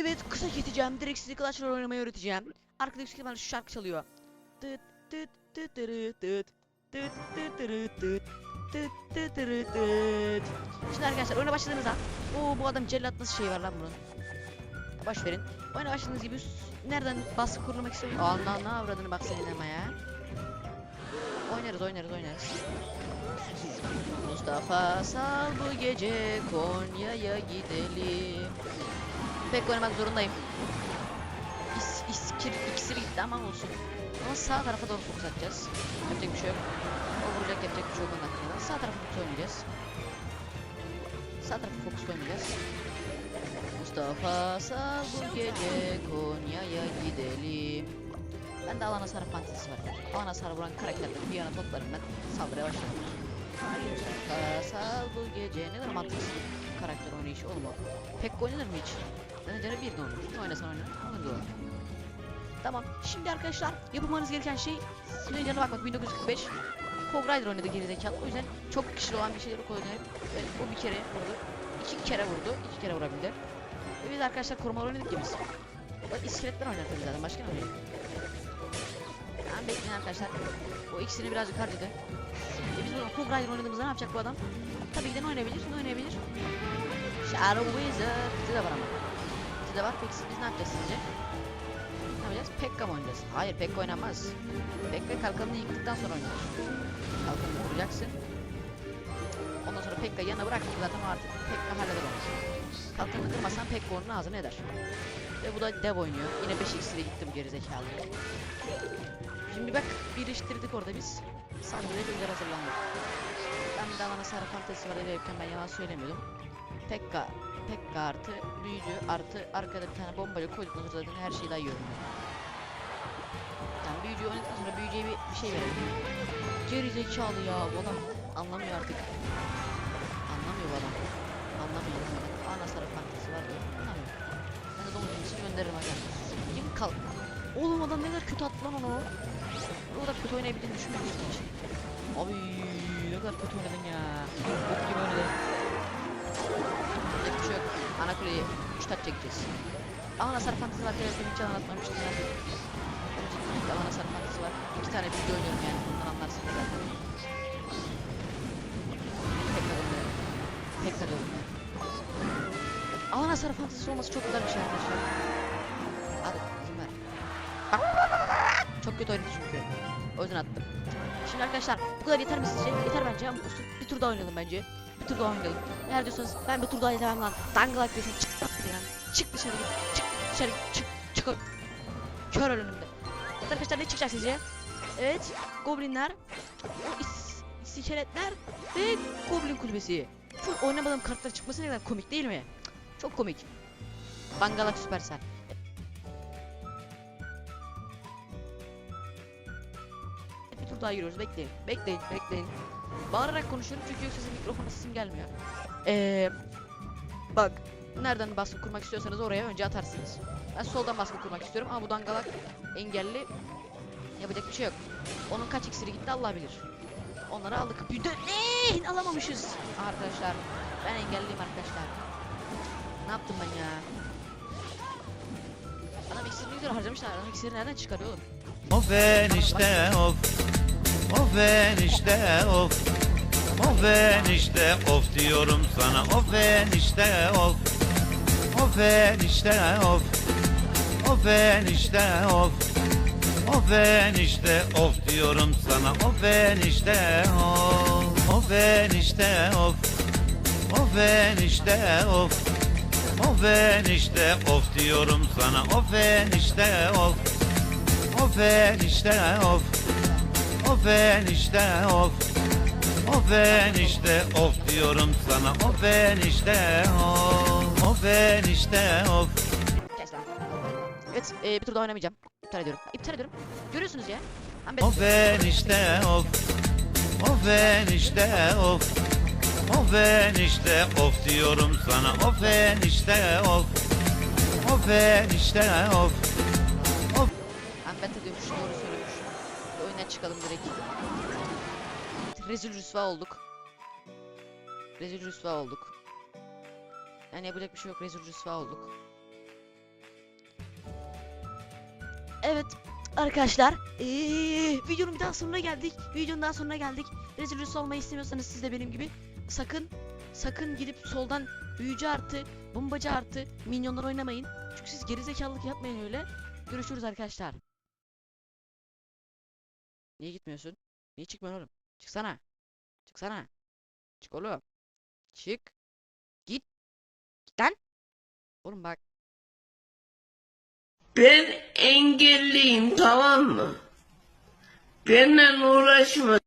Evet kısa keseceğim. Direkt sizi Clash Royale oynamayı öğreteceğim. Arkada yüksek ihtimalle şu şarkı çalıyor. Tıt tıt tıt tırı tıt. Tıt tıt tırı tıt. Tıt tıt tırı tıt. Şimdi arkadaşlar oyuna başladığınızda Oo bu adam cellat nasıl şey var lan bunun. Boş verin. Oyuna başladığınız gibi nereden baskı kurulamak istiyorum. Allah ne avradını bak senin ama ya. Oynarız oynarız oynarız. Mustafa sal bu gece Konya'ya gidelim. Pek oynamak zorundayım. İs, iskir, iksir gitti ama olsun. Ama sağ tarafa doğru fokus atacağız. Yapacak bir şey yok. O vuracak yapacak bir şey yok onun hakkında. Sağ tarafa fokus oynayacağız. Sağ tarafa fokus oynayacağız. Mustafa sal bu gece Konya'ya gidelim. Ben de alan hasarı fantezisi var. Alan hasarı vuran karakterleri bir yana toplarım ben. Saldırıya başlarım. Mustafa sal bu gece. Ne kadar mantıksız karakter oynayışı oğlum o. Pek oynanır mı hiç? Ben canı bir de olur. Ne oynasan oyna. Olur da olur. Tamam. Şimdi arkadaşlar yapılmanız gereken şey Sinir'in canına bakmak 1945 Hog Rider oynadı gerizekalı. O yüzden çok kişili olan bir şeyleri kullanıp evet, o bir kere vurdu. iki kere vurdu. iki kere vurabildi. Ve biz arkadaşlar korumalar oynadık ya biz. O iskeletler oynar tabii zaten. Başka ne oynuyor? Bekleyin arkadaşlar. O ikisini birazcık harcadı. E biz bunu Hog Rider oynadığımızda ne yapacak bu adam? Tabii ki de ne oynayabilir? Ne oynayabilir? Shadow Wizard. Bize de var ama. Bize de var. Peki biz ne yapacağız sizce? Ne yapacağız? Pekka mı oynayacağız? Hayır Pekka oynanmaz. Pekka kalkanını yıktıktan sonra oynanır. Kalkanını kuracaksın. Ondan sonra Pekka'yı yanına bıraktın zaten artık Pekka halleder onu. Kalkanını kırmazsan Pekka onun ağzını eder. Ve bu da dev oynuyor. Yine 5 x'le gitti bu gerizekalı. Şimdi bak birleştirdik orada biz. Saldırıya çok güzel hazırlandık. Ben bir daha bana sarı fantezi var derken ben yalan söylemiyordum. Pekka, Pekka artı büyücü artı arkada bir tane bombayla koyduktan sonra zaten her şeyi dayıyorum ben. Yani büyücüyü oynadıktan sonra büyücüye bir, bir şey verelim. Geri zekalı ya bu adam anlamıyor artık. Anlamıyor bu adam. Anlamıyor. Ana sarı fantezi var diyor. Anlamıyor. Ben de domuz gönderirim aga. Kim kal? Oğlum adam ne kadar kötü attı lan onu. O kadar kötü oynayabildiğini düşünmüyorsun hiç. Abi ne kadar kötü oynadın ya. Bok gibi oynadın. Yapacak şey yok. Ana kuleyi 3 taç çekeceğiz. Ama hasar fantezi var. Televizyonu hiç anlatmamıştım ya. Cidden ama hasar fantezi var. İki tane video oynuyorum yani. Bundan anlarsınız zaten. Tekrar oynuyorum. Tekrar oynuyorum. Alan hasar fantezisi olması çok güzel bir şey arkadaşlar. Hadi izin ver. Çok kötü oynadı çünkü. Yüzden attım. Şimdi arkadaşlar bu kadar yeter mi sizce? Yeter bence ama bir tur daha oynayalım bence. Bir tur daha oynayalım. Eğer diyorsanız ben bir tur daha yetemem lan. Dangalak diyorsan çık lan. Çık dışarı git. Çık dışarı git. Çık. Çık. Kör önümde. Evet arkadaşlar ne çıkacak sizce? Evet. Goblinler. İskeletler ve Goblin kulübesi. Full oynamadığım kartlar çıkması ne kadar komik değil mi? Çok komik. Bangalak Süpersel. Daha yürüyoruz. Bekleyin. Bekleyin. Bekleyin. Bağırarak konuşuyorum çünkü sizin mikrofona sesim gelmiyor. Eee bak nereden baskı kurmak istiyorsanız oraya önce atarsınız. Ben soldan baskı kurmak istiyorum ama bu dangalak engelli yapacak bir şey yok. Onun kaç iksiri gitti Allah bilir. Onları aldık. Bir de ne alamamışız arkadaşlar. Ben engelliyim arkadaşlar. Ne yaptım ben ya? Adam iksirini güzel harcamışlar. Adam iksiri nereden çıkarıyor oğlum? Of enişte of Of enişte of Of enişte of diyorum sana Of enişte of Of enişte of Of enişte of Of enişte of diyorum sana Of enişte of Of enişte of Of enişte of Of enişte of diyorum sana Of enişte of Of enişte of Of enişte of Of enişte of diyorum sana Of enişte of Of enişte of lan. Evet, e, bir tur daha oynamayacağım. İptal ediyorum. İptal ediyorum. Görüyorsunuz ya. Ben Of enişte of Of enişte of Of enişte of diyorum sana Of enişte of Of enişte of ben beta diyormuş, doğru söylüyormuş. Oyundan çıkalım direkt. Rezil rüsva olduk. Rezil rüsva olduk. Yani yapacak bir şey yok, rezil rüsva olduk. Evet arkadaşlar eee, videonun bir daha sonuna geldik. Videonun daha sonuna geldik. Rezil rüsva olmayı istemiyorsanız siz de benim gibi sakın sakın gidip soldan büyücü artı bombacı artı minyonlar oynamayın. Çünkü siz gerizekalılık yapmayın öyle. Görüşürüz arkadaşlar. Niye gitmiyorsun? Niye çıkmıyorsun oğlum? Çıksana. Çıksana. Çık oğlum. Çık. Git. Git lan. Oğlum bak. Ben engelliyim tamam mı? Benimle uğraşma.